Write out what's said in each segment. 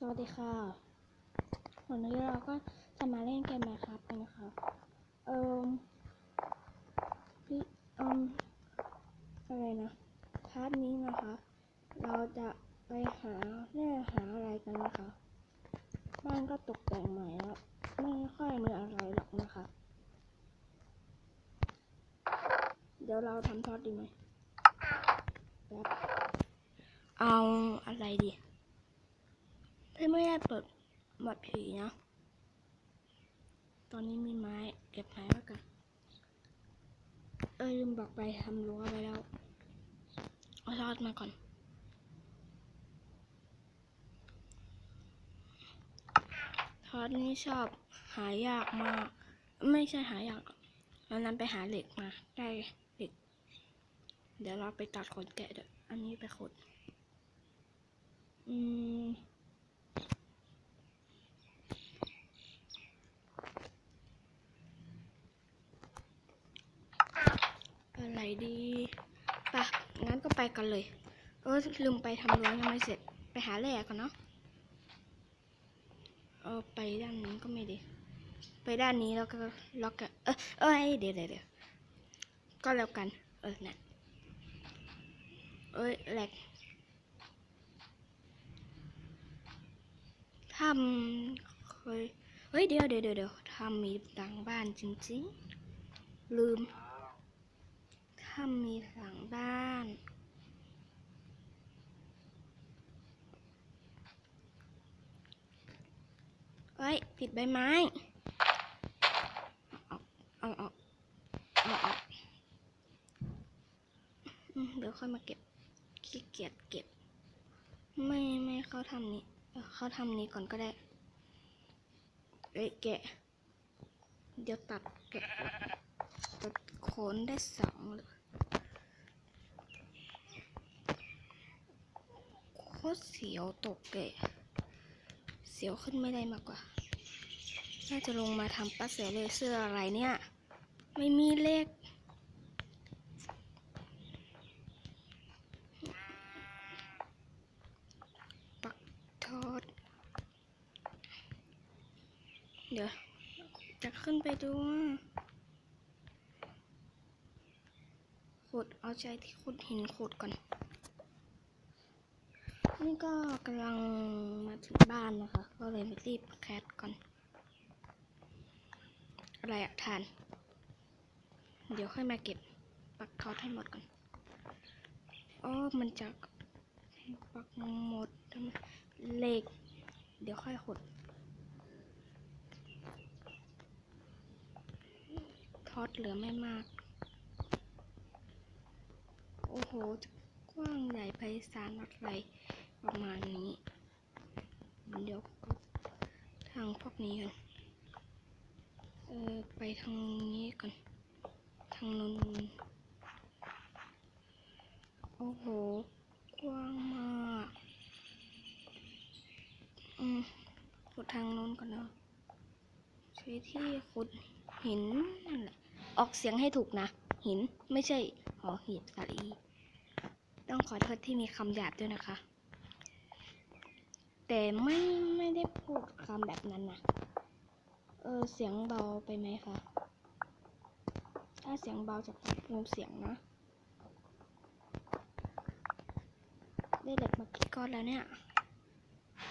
สวัสดีค่ะวันนี้เราก็จะมาเล่นเกมไหมครับกันนะคะ เอ่มพี่เอ่มอะไรนะพาร์ทนี้นะคะ เราจะไปหาแร่หาอะไรกันนะคะ บ้านก็ตกแต่งใหม่แล้ว ไม่ค่อยมีอะไรหรอกนะคะ เดี๋ยวเราทำทอดดีไหม เอาอะไรดี ไม่ได้เปิดหมดผีนะ ตอนนี้มีไม้เก็บไม้แล้วกันเออลืมบอกไปทำรั้วไปแล้วเอาทอดมาก่อน ทอดนี่ชอบหายากมาก ไม่ใช่หายากหรอกวันนั้นไปหาเหล็กมาได้เหล็ก เดี๋ยวเราไปตัดขนแกะเดี๋ยวอันนี้ไปขนอืม อะไรดีปะงั้นก็ไปกันเลย เออลืมไปทำรั้วยังไม่เสร็จ ไปหาแร่ก่อนเนาะ เออไปด้านนี้ก็ไม่ดี ไปด้านนี้แล้วก็ล็อกกันเออเอ้ยเดี๋ยวเดี๋ยวเดี๋ยวก็แล้วกัน เออนั่นเอ้ยแหลกทำเคยเฮ้ยเดี๋ยวเดี๋ยวเดี๋ยวทำมีหลังบ้านจริงๆลืม ถ้ามีหลังบ้านเฮ้ย ผิดใบไม้เอาเอาเอาเอาเออืมเดี๋ยวค่อยมาเก็บ ขี้เกียจเก็บ ไม่ไม่เข้าทำนี้ เข้าทำนี้ก่อนก็ได้ เอ้ยแกะ เดี๋ยวตัดแกะตัดโคนได้สองเลย โคตรเสียวตกเลยเสียวขึ้นไม่ได้มากกว่า น่าจะลงมาทำปัสเสียเลเซอร์อะไรเนี่ย ไม่มีเลขปักทอด เดี๋ยว จะขึ้นไปดูขุดเอาใจที่ขุดหินขุดก่อน นี่ก็กำลังมาถึงบ้านนะคะ ก็เลยไปรีบแคทก่อน อะไรอะทาน เดี๋ยวค่อยมาเก็บปักทอดให้หมดก่อนอ๋อมันจะปักหมดทำไมเหล็ก เดี๋ยวค่อยขุดทอดเหลือไม่มาก โอ้โห กว้างใหญ่ไพศาลอะไร ประมาณนี้ เดี๋ยวทางพวกนี้กันเออไปทางนี้ก่อน ทางนู้นโอ้โห กว้างมาก อืมขุดทางนู้นก่อนเนาะใช้ที่ขุดหินนั่นแหละออกเสียงให้ถูกนะ หินไม่ใช่หอหีบสระอีต้องขอโทษที่มีคำหยาบด้วยนะคะ แต่ไม่ไม่ได้พูดคำแบบนั้นนะเออเสียงเบาไปไหมคะ ถ้าเสียงเบาจะปรับปรุงเสียงนะ ได้เหล็กมากี่ก้อนแล้วเนี่ย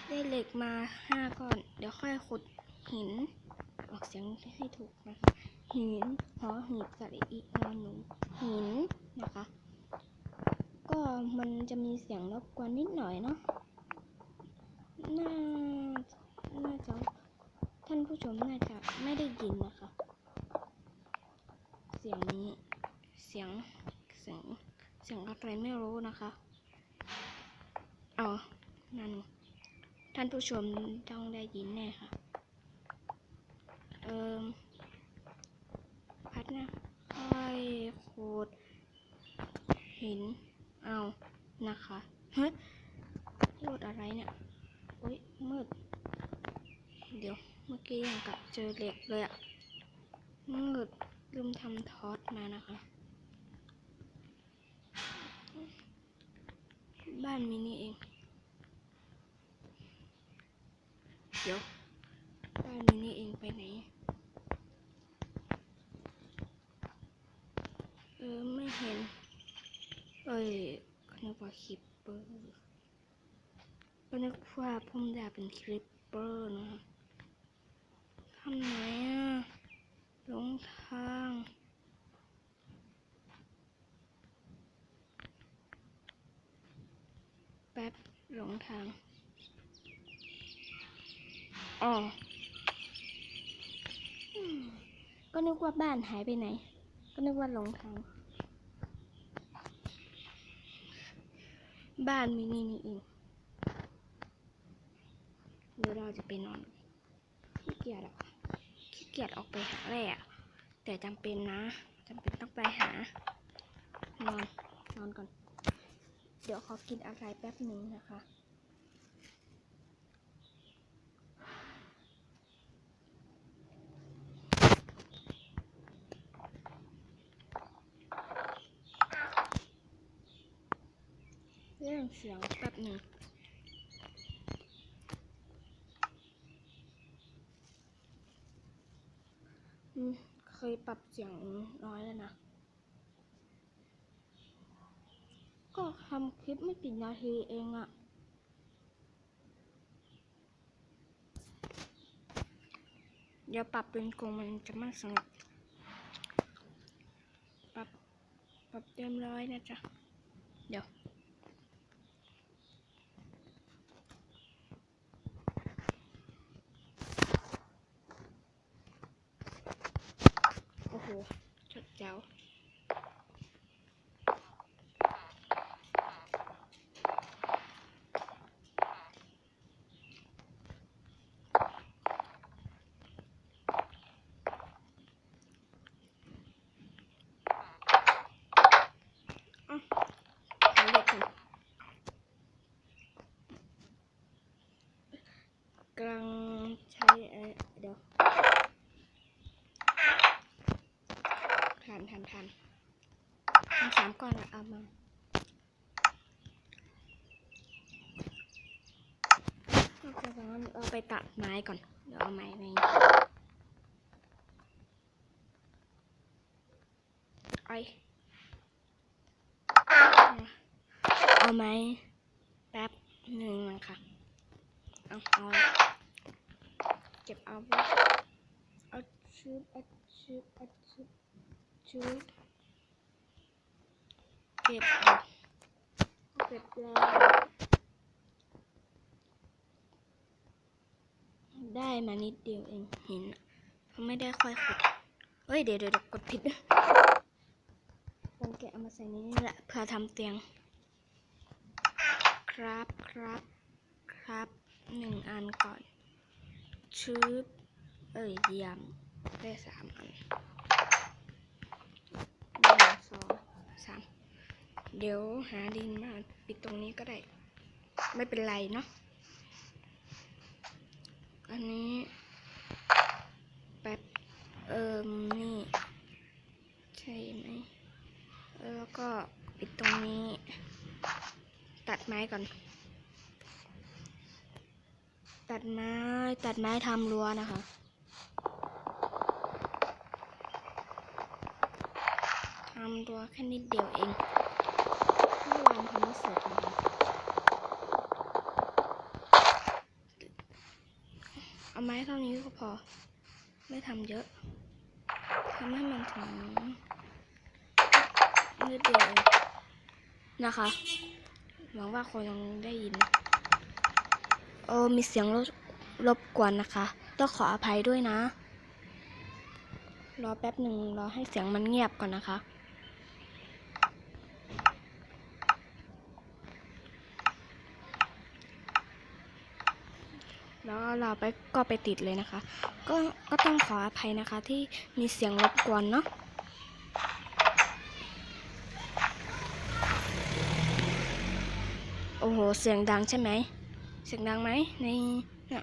ได้เหล็กมาห้าก้อน เดี๋ยวค่อยขุดหิน ออกเสียงให้ถูกนะคะ หินหอหีบสระอีนอนหนูหินนะคะ ก็มันจะมีเสียงรบกวนนิดหน่อยเนาะ น่าน่าจะท่านผู้ชมน่าจะไม่ได้ยินนะคะ เสียงนี้เสียงเสียงเสียงอะไรไม่รู้นะคะเอ๋อนั่นท่านผู้ชมต้องได้ยินแน่ค่ะเอิมพัดนะค่อยขุดหินเอานะคะเฮ้ยรูดอะไรเนี่ย มืด เดี๋ยวเมื่อกี้ยังกับเจอเหล็กเลยอะมืดลืมทำทอสมานะคะ บ้านมินี่เอง เดี๋ยว บ้านนี้นี่เองไปไหน เออ ไม่เห็น เอ้ยก็นึกว่าคลิปเปอร์ ก็นึกว่าผมอยากเป็นคลิปเปอร์นะทำไงอะหลงทางแป๊บหลงทางอ๋อก็นึกว่าบ้านหายไปไหน ก็นึกว่าหลงทาง บ้านมินี่นี่เองเดี๋ยวเรา จะไปนอนขี้เกียจอะขี้เกียจออกไปหาแร่ะแต่จำเป็นนะจำเป็นต้องไปหานอนนอนก่อน เดี๋ยวขอกินอะไรแป๊บนึงนะคะเรื่องเสียงแป๊บหนึ่ง อืม เคย ปรับเสียงน้อยแล้วนะ ก็ทำคลิปไม่กี่นาทีเองอะเดี๋ยวปรับเป็นกรงมันจะไม่สนุกปรับปรับเต็มร้อยนะจ๊ะ เดี๋ยว โอ้โหชดเจ้า อะหาเด็กก่อนกำลังใช้เอ่อเดี๋ยวทานทานทานทาน สามก้อนอะเอามาโอเคงั้นเราไปตัดไม้ก่อน เดี๋ยวเอาไม้ในไอเอาไหมแป๊บหนึ่งนะคะเอาเอาเก็บเอาไว้เอาชุบเอาชุบเอาชุบชุบ เก็บเก็บแล้ว ได้มานิดเดียวเองเห็นเขาไม่ได้ค่อยขุดเอ้ยเดี๋ยวเดี๋ยวกดผิดลองแกะเอามาใส่นนี้แหละเพื่อทำเตียง ครับครับครับหนึ่งอันก่อนชืบเอ้ยเยี่ยมได้สามอันหนึ่งสองสาม เดี๋ยวหาดินมาปิดตรงนี้ก็ได้ ไม่เป็นไรเนาะ อันนี้แป๊บเอิมนี่ ใช่ไหม แล้วก็ปิดตรงนี้ ตัดไม้ก่อน ตัดไม้ ตัดไม้ทำรั้วนะคะทำรั้วแค่นิดเดียวเองเมื่อวานทำไม่เสร็จนะคะ เอาไม้เท่านี้ก็พอ ไม่ทำเยอะทำให้มันถึงนิดเดียวเองนะคะหวังว่าคนยังได้ยินเออมีเสียงรบรบกวนนะคะต้องขออภัยด้วยนะ รอแป๊บหนึ่งรอให้เสียงมันเงียบก่อนนะคะ แล้ว เราไปก็ไปติดเลยนะคะ ก็ก็ต้องขออภัยนะคะที่มีเสียงรบกวนเนาะโอ้โห เสียงดังใช่ไหม เสียงดังไหมในเนี่ย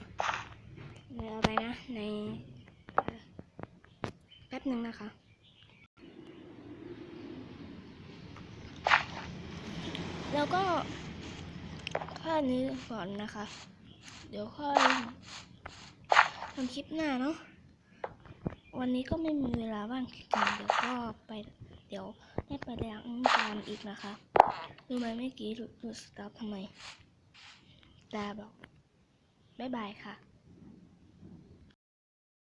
ในอะไรนะ ในแป๊บหนึ่งนะคะ แล้วก็แค่นี้ก่อนนะคะ เดี๋ยวค่อยทำคลิปหน้าเนาะ วันนี้ก็ไม่มีเวลาว่างจริงเดี๋ยวก็ไป เดี๋ยวได้ไปล้างจานอีกนะคะรู้ไหมเมื่อกี้หลุดหลุดสต็อปทำไมตาบอก บ๊ายบายค่ะ